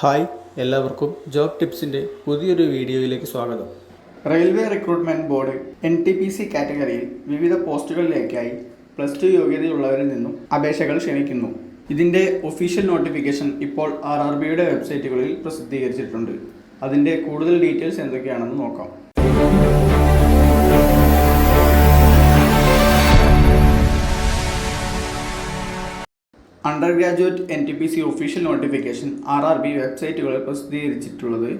Hi എല്ലാവർക്കും job ടിപ്സിന്റെ പുതിയൊരു വീഡിയോയിലേക്ക് സ്വാഗതം. Railway recruitment board N T P C കാറ്റഗറിയിൽ വിവിധ പോസ്റ്റുകളിലേക്കായി പ്ലസ് ടു യോഗ്യതയുള്ളവരിൽ നിന്നും അപേക്ഷകൾ ക്ഷണിക്കുന്നു. ഇതിന്റെ ഒഫീഷ്യൽ നോട്ടിഫിക്കേഷൻ ഇപ്പോൾ ആർ ആർ ബിയുടെ വെബ്സൈറ്റുകളിൽ പ്രസിദ്ധീകരിച്ചിട്ടുണ്ട്. അതിന്റെ കൂടുതൽ ഡീറ്റെയിൽസ് എന്തൊക്കെയാണെന്ന് നോക്കാം. Undergraduate N T P C official notification R R B വെബ്സൈറ്റുകളിൽ പ്രസിദ്ധീകരിച്ചിട്ടുള്ളത്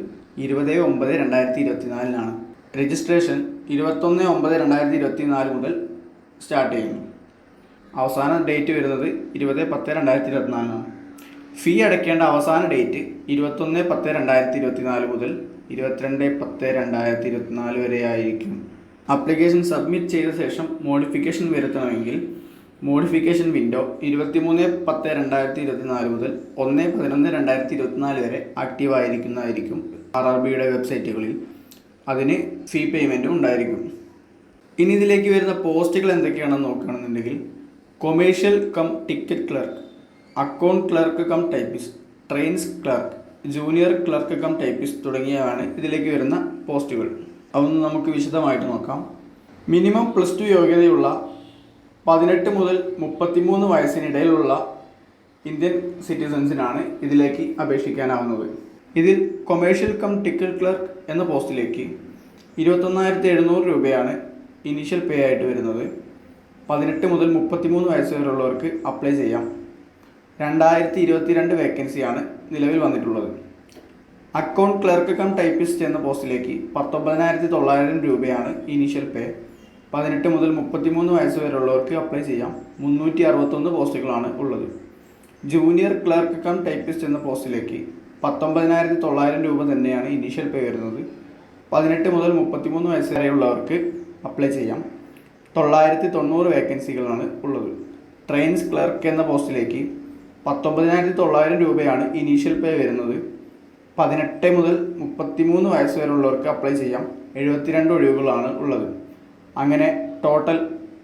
ഇരുപത് ഒമ്പത് രണ്ടായിരത്തി ഇരുപത്തിനാലിനാണ്. രജിസ്ട്രേഷൻ ഇരുപത്തൊന്ന് ഒമ്പത് രണ്ടായിരത്തി ഇരുപത്തിനാല് മുതൽ സ്റ്റാർട്ട് ചെയ്യുന്നു. അവസാന ഡേറ്റ് വരുന്നത് ഇരുപത് പത്ത് രണ്ടായിരത്തി ഇരുപത്തിനാലിനാണ്. ഫീ അടയ്ക്കേണ്ട അവസാന ഡേറ്റ് ഇരുപത്തൊന്ന് പത്ത് രണ്ടായിരത്തി ഇരുപത്തിനാല് മുതൽ ഇരുപത്തിരണ്ട് പത്ത് രണ്ടായിരത്തി ഇരുപത്തിനാല് വരെ ആയിരിക്കും ആപ്ലിക്കേഷൻ സബ്മിറ്റ് ചെയ്ത ശേഷം മോഡിഫിക്കേഷൻ വരുത്തണമെങ്കിൽ മോഡിഫിക്കേഷൻ വിൻഡോ ഇരുപത്തിമൂന്ന് പത്ത് രണ്ടായിരത്തി ഇരുപത്തിനാല് മുതൽ ഒന്ന് പതിനൊന്ന് രണ്ടായിരത്തി ഇരുപത്തിനാല് വരെ ആക്റ്റീവ് ആയിരിക്കുന്നതായിരിക്കും ആർ ആർ ബിയുടെ വെബ്സൈറ്റുകളിൽ അതിന് ഫീ പേയ്മെന്റും ഉണ്ടായിരിക്കും. ഇനി ഇതിലേക്ക് വരുന്ന പോസ്റ്റുകൾ എന്തൊക്കെയാണെന്ന് നോക്കുകയാണെന്നുണ്ടെങ്കിൽ commercial cum ticket clerk account clerk cum typist trains clerk junior clerk cum typist തുടങ്ങിയവയാണ് ഇതിലേക്ക് വരുന്ന പോസ്റ്റുകൾ. അതൊന്ന് നമുക്ക് വിശദമായിട്ട് നോക്കാം. മിനിമം പ്ലസ് ടു യോഗ്യതയുള്ള പതിനെട്ട് മുതൽ മുപ്പത്തിമൂന്ന് വയസ്സിനിടയിലുള്ള ഇന്ത്യൻ സിറ്റിസൺസിനാണ് ഇതിലേക്ക് അപേക്ഷിക്കാനാവുന്നത്. ഇതിൽ കൊമേഴ്ഷ്യൽ കം ടിക്കറ്റ് ക്ലർക്ക് എന്ന പോസ്റ്റിലേക്ക് ഇരുപത്തൊന്നായിരത്തി എഴുന്നൂറ് രൂപയാണ് ഇനീഷ്യൽ പേ ആയിട്ട് വരുന്നത്. പതിനെട്ട് മുതൽ മുപ്പത്തിമൂന്ന് വയസ്സ് വരെയുള്ളവർക്ക് അപ്ലൈ ചെയ്യാം. രണ്ടായിരത്തി ഇരുപത്തിരണ്ട് വേക്കൻസിയാണ് നിലവിൽ വന്നിട്ടുള്ളത്. അക്കൗണ്ട് ക്ലർക്ക് കം ടൈപ്പിസ്റ്റ് എന്ന പോസ്റ്റിലേക്ക് പത്തൊമ്പതിനായിരത്തി തൊള്ളായിരം രൂപയാണ് ഇനീഷ്യൽ പേ. പതിനെട്ട് മുതൽ മുപ്പത്തിമൂന്ന് വയസ്സ് വരെയുള്ളവർക്ക് അപ്ലൈ ചെയ്യാം. മുന്നൂറ്റി അറുപത്തൊന്ന് പോസ്റ്റുകളാണ് ഉള്ളത്. ജൂനിയർ ക്ലർക്ക് കം ടൈപ്പിസ്റ്റ് എന്ന പോസ്റ്റിലേക്ക് പത്തൊമ്പതിനായിരത്തി തൊള്ളായിരം രൂപ തന്നെയാണ് ഇനീഷ്യൽ പേ വരുന്നത്. പതിനെട്ട് മുതൽ മുപ്പത്തിമൂന്ന് വയസ്സ് വരെയുള്ളവർക്ക് അപ്ലൈ ചെയ്യാം. തൊള്ളായിരത്തി തൊണ്ണൂറ് വേക്കൻസികളാണ് ഉള്ളത്. ട്രെയിൻസ് ക്ലർക്ക് എന്ന പോസ്റ്റിലേക്ക് പത്തൊമ്പതിനായിരത്തി തൊള്ളായിരം രൂപയാണ് ഇനീഷ്യൽ പേ വരുന്നത്. പതിനെട്ട് മുതൽ മുപ്പത്തിമൂന്ന് വയസ്സ് വരെയുള്ളവർക്ക് അപ്ലൈ ചെയ്യാം. എഴുപത്തിരണ്ട് ഒഴിവുകളാണ് ഉള്ളത്. അങ്ങനെ ടോട്ടൽ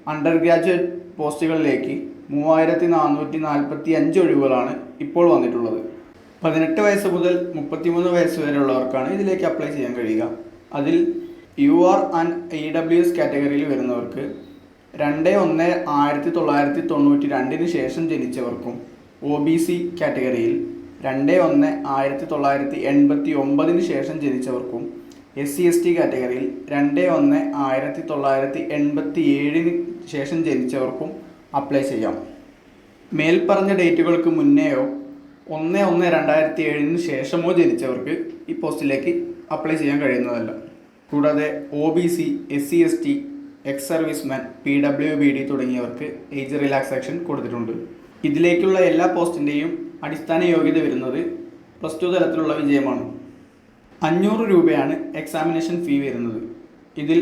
അണ്ടർ ഗ്രാജുവേറ്റ് പോസ്റ്റുകളിലേക്ക് മൂവായിരത്തി നാനൂറ്റി നാൽപ്പത്തി അഞ്ച് ഒഴിവുകളാണ് ഇപ്പോൾ വന്നിട്ടുള്ളത്. പതിനെട്ട് വയസ്സ് മുതൽ മുപ്പത്തിമൂന്ന് വയസ്സ് വരെയുള്ളവർക്കാണ് ഇതിലേക്ക് അപ്ലൈ ചെയ്യാൻ കഴിയുക. അതിൽ U R and E W S കാറ്റഗറിയിൽ വരുന്നവർക്ക് രണ്ട് ഒന്ന് ആയിരത്തി തൊള്ളായിരത്തി തൊണ്ണൂറ്റി രണ്ടിന് ശേഷം ജനിച്ചവർക്കും ഒ ബി സി കാറ്റഗറിയിൽ രണ്ട് ഒന്ന് ആയിരത്തി തൊള്ളായിരത്തി എൺപത്തി ഒമ്പതിന് ശേഷം ജനിച്ചവർക്കും എസ് സി എസ് ടി കാറ്റഗറിയിൽ രണ്ട് ഒന്ന് ആയിരത്തി തൊള്ളായിരത്തി എൺപത്തി ഏഴിന് ശേഷം ജനിച്ചവർക്കും അപ്ലൈ ചെയ്യാം. മേൽപ്പറഞ്ഞ ഡേറ്റുകൾക്ക് മുന്നെയോ ഒന്ന് ഒന്ന് രണ്ടായിരത്തി ഏഴിന് ശേഷമോ ജനിച്ചവർക്ക് ഈ പോസ്റ്റിലേക്ക് അപ്ലൈ ചെയ്യാൻ കഴിയുന്നതല്ല. കൂടാതെ O B C S C S T ex serviceman P W B D തുടങ്ങിയവർക്ക് ഏജ് റിലാക്സേഷൻ കൊടുത്തിട്ടുണ്ട്. ഇതിലേക്കുള്ള എല്ലാ പോസ്റ്റിന്റെയും അടിസ്ഥാന യോഗ്യത വരുന്നത് പ്ലസ് ടു തലത്തിലുള്ള വിജയമാണ്. അഞ്ഞൂറ് രൂപയാണ് എക്സാമിനേഷൻ ഫീ വരുന്നത്. ഇതിൽ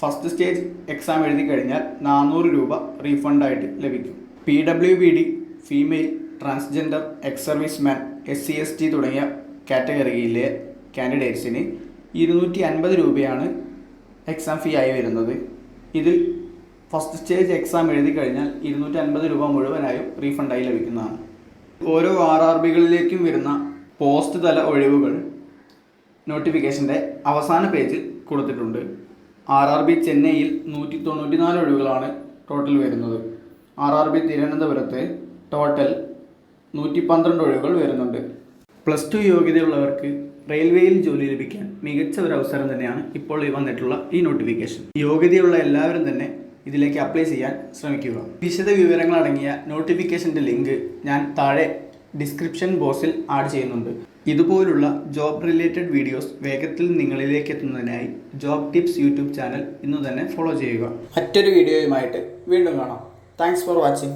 ഫസ്റ്റ് സ്റ്റേജ് എക്സാം എഴുതി കഴിഞ്ഞാൽ നാനൂറ് രൂപ റീഫണ്ടായിട്ട് ലഭിക്കും. P W B D female transgender ex serviceman S C S T തുടങ്ങിയ കാറ്റഗറിയിലെ കാൻഡിഡേറ്റ്സിന് ഇരുന്നൂറ്റി അൻപത് രൂപയാണ് എക്സാം ഫീ ആയി വരുന്നത്. ഇതിൽ ഫസ്റ്റ് സ്റ്റേജ് എക്സാം എഴുതി കഴിഞ്ഞാൽ ഇരുന്നൂറ്റി അൻപത് രൂപ മുഴുവനായും റീഫണ്ടായി ലഭിക്കുന്നതാണ്. ഓരോ ആർ ആർ ബികളിലേക്കും വരുന്ന പോസ്റ്റ് തല ഒഴിവുകൾ നോട്ടിഫിക്കേഷന്റെ അവസാന പേജിൽ കൊടുത്തിട്ടുണ്ട്. ആർ ആർ ബി ചെന്നൈയിൽ നൂറ്റി തൊണ്ണൂറ്റി നാല് ഒഴിവുകളാണ് ടോട്ടൽ വരുന്നത്. ആർ ആർ ബി തിരുവനന്തപുരത്ത് ടോട്ടൽ നൂറ്റി പന്ത്രണ്ട് ഒഴിവുകൾ വരുന്നുണ്ട്. പ്ലസ് ടു യോഗ്യതയുള്ളവർക്ക് റെയിൽവേയിൽ ജോലി ലഭിക്കാൻ മികച്ച ഒരു അവസരം തന്നെയാണ് ഇപ്പോൾ വന്നിട്ടുള്ള ഈ നോട്ടിഫിക്കേഷൻ യോഗ്യതയുള്ള എല്ലാവരും തന്നെ ഇതിലേക്ക് അപ്ലൈ ചെയ്യാൻ ശ്രമിക്കുക. വിശദ വിവരങ്ങൾ അടങ്ങിയ നോട്ടിഫിക്കേഷന്റെ ലിങ്ക് ഞാൻ താഴെ ഡിസ്ക്രിപ്ഷൻ ബോക്സിൽ ആഡ് ചെയ്യുന്നുണ്ട്. ഇതുപോലുള്ള ജോബ് റിലേറ്റഡ് വീഡിയോസ് വേഗത്തിൽ നിങ്ങളിലേക്ക് എത്തുന്നതിനായി ജോബ് ടിപ്സ് യൂട്യൂബ് ചാനൽ ഇന്ന് തന്നെ ഫോളോ ചെയ്യുക. മറ്റൊരു വീഡിയോയുമായിട്ട് വീണ്ടും കാണാം. Thanks for watching